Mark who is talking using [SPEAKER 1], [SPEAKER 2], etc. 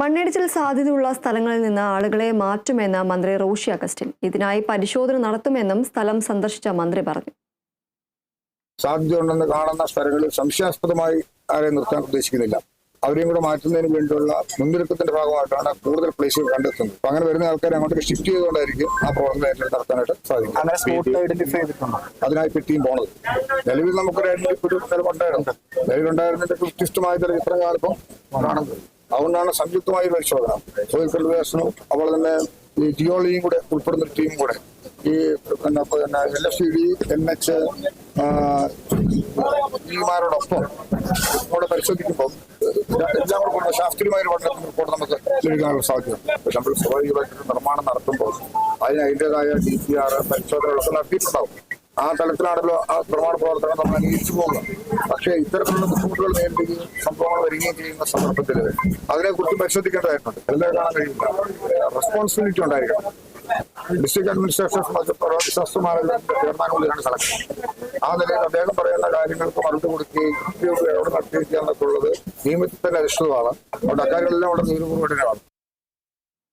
[SPEAKER 1] മണ്ണിടിച്ചിൽ സാധ്യതയുള്ള സ്ഥലങ്ങളിൽ നിന്ന് ആളുകളെ മാറ്റുമെന്ന് മന്ത്രി റോഷി അഗസ്റ്റിൻ. ഇതിനായി പരിശോധന നടത്തുമെന്നും സ്ഥലം സന്ദർശിച്ച മന്ത്രി പറഞ്ഞു.
[SPEAKER 2] സാധ്യതയുണ്ടെന്ന് കാണുന്ന സ്ഥലങ്ങളിൽ സംശയാസ്പദമായി ആരെയും നിർത്താൻ ഉദ്ദേശിക്കുന്നില്ല. അവരെയും കൂടെ മാറ്റുന്നതിന് വേണ്ടിയുള്ള മുൻനിർക്കത്തിന്റെ ഭാഗമായിട്ടാണ് കൂടുതൽ പ്ലേസുകൾ കണ്ടെത്തുന്നത്. അപ്പൊ അങ്ങനെ വരുന്ന ആൾക്കാരെ അങ്ങോട്ട് ഷിഫ്റ്റ് ചെയ്തുകൊണ്ടായിരിക്കും ആ പ്രവർത്തനം നടത്താനായിട്ട് സാധിക്കും
[SPEAKER 3] അങ്ങനെ സ്പോട്ടിൽ ഐഡന്റിഫൈ ചെയ്തിട്ടുണ്ടോ?
[SPEAKER 2] അതിനായി പെട്ടിയും പോണത്. നിലവിൽ നമുക്കൊരു ഐഡന്റിഫൈ നിലവുണ്ടായിരുന്നു. നിലവിലുണ്ടായിരുന്നതിന്റെ വ്യത്യസ്തമായ ചില ചിത്രങ്ങളാണ് ഇപ്പം കാണുന്നത്. അതുകൊണ്ടാണ് സംയുക്തമായ പരിശോധന. സോയിൽ കൺവേഷനും അതുപോലെ തന്നെ ഈ ജിയോളജിയും കൂടെ ഉൾപ്പെടുന്ന ടീം കൂടെ. ഈ പിന്നെ L F C D N H ഇമാരോടൊപ്പം കൂടെ പരിശോധിക്കുമ്പോൾ എല്ലാം കൂടെ കൊണ്ട് ശാസ്ത്രീയമായ ഒരു പഠനത്തിന് റിപ്പോർട്ട് നമുക്ക് ലഭിക്കാനുള്ള സാധ്യതയുണ്ട് നമ്മൾ സ്വാഭാവികമായിട്ട് നിർമ്മാണം നടത്തുമ്പോൾ അതിന് അതിന്റെതായ ഡി പി ആർ പരിശോധനകളൊക്കെ നടത്തിയിട്ടുണ്ടാവും. ആ തലത്തിലാണല്ലോ ആ നിർമ്മാണ പ്രവർത്തനം നമ്മൾ അംഗീകരിച്ചു പോകുക. പക്ഷേ ഇത്തരത്തിലുള്ള ബുദ്ധിമുട്ടുകൾ നേരിടുകയും സംഭവങ്ങൾ വരികയും ചെയ്യുന്ന സന്ദർഭത്തിൽ അതിനെക്കുറിച്ച് പരിശോധിക്കേണ്ടതായിട്ടുണ്ട്. എല്ലാം കാണാൻ കഴിയില്ല റെസ്പോൺസിബിലിറ്റി ഉണ്ടായിരിക്കണം. ഡിസ്ട്രിക്ട് അഡ്മിനിസ്ട്രേഷൻ പ്രവർത്തി ശാസ്ത്രമാരെല്ലാം ചെയർമാൻ കൂടിയാണ് കളക്ടർ ആ നിലയിൽ അദ്ദേഹം പറയുന്ന കാര്യങ്ങൾക്ക് മറുപടി കൊടുക്കുകയും കൃത്യമായി എവിടെ നടത്തിയിരിക്കുക എന്നൊക്കെ ഉള്ളത് നിയമത്തിൽ തന്നെ അധിഷ്ഠിതമാണ്. അതുകൊണ്ട് അക്കാര്യങ്ങളെല്ലാം അവിടെ നീരുപൂർവമാണ്